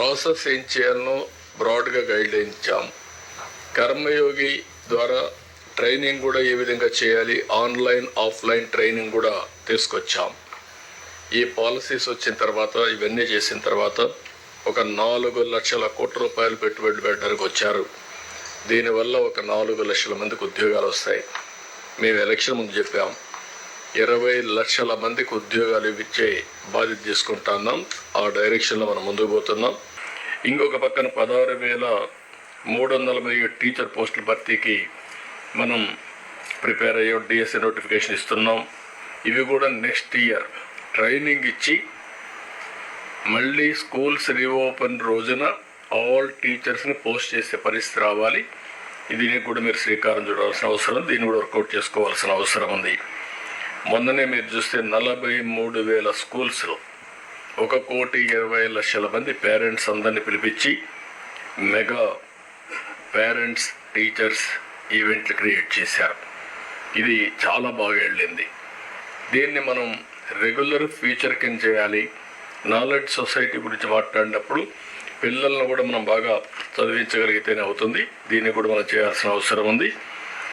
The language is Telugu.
ప్రాసెస్ ఏం చేయాలనో బ్రాడ్గా గైడ్ లైన్ ఇచ్చాం కర్మయోగి ద్వారా ట్రైనింగ్ కూడా ఏ విధంగా చేయాలి. ఆన్లైన్ ఆఫ్లైన్ ట్రైనింగ్ కూడా తీసుకొచ్చాం. ఈ పాలసీస్ వచ్చిన తర్వాత ఇవన్నీ చేసిన తర్వాత ఒక నాలుగు లక్షల కోట్ల రూపాయలు పెట్టుబడి పెట్టడానికి వచ్చారు. దీనివల్ల ఒక నాలుగు లక్షల మందికి ఉద్యోగాలు వస్తాయి. మేము ఎలక్షన్ ముందు చెప్పాం. ఇరవై లక్షల మందికి ఉద్యోగాలు ఇచ్చే బాధ్యత తీసుకుంటున్నాం ఆ డైరెక్షన్లో మనం ముందుకు పోతున్నాం. ఇంకొక పక్కన పదహారు వేల మూడు వందల మరియు టీచర్ పోస్టుల భర్తీకి మనం ప్రిపేర్ అయ్యో డిఎస్సి నోటిఫికేషన్ ఇస్తున్నాం. ఇవి కూడా నెక్స్ట్ ఇయర్. ట్రైనింగ్ ఇచ్చి మళ్ళీ స్కూల్స్ రీఓపెన్ రోజున ఆల్ టీచర్స్ని పోస్ట్ చేసే పరిస్థితి రావాలి. దీనికి కూడా మీరు శ్రీకారం చూడవలసిన అవసరం దీన్ని కూడా వర్కౌట్ చేసుకోవాల్సిన అవసరం ఉంది. మొన్ననే మీరు చూస్తే నలభై మూడు వేల స్కూల్స్లో ఒక కోటి ఇరవై లక్షల మంది పేరెంట్స్ అందరిని పిలిపించి మెగా పేరెంట్స్ టీచర్స్ ఈవెంట్లు క్రియేట్ చేశారు. ఇది చాలా బాగా వెళ్ళింది. దీన్ని మనం రెగ్యులర్ ఫ్యూచర్ కింద చేయాలి. నాలెడ్జ్ సొసైటీ గురించి మాట్లాడినప్పుడు పిల్లలను కూడా మనం బాగా చదివించగలిగితేనే అవుతుంది. దీన్ని కూడా మనం చేయాల్సిన అవసరం ఉంది.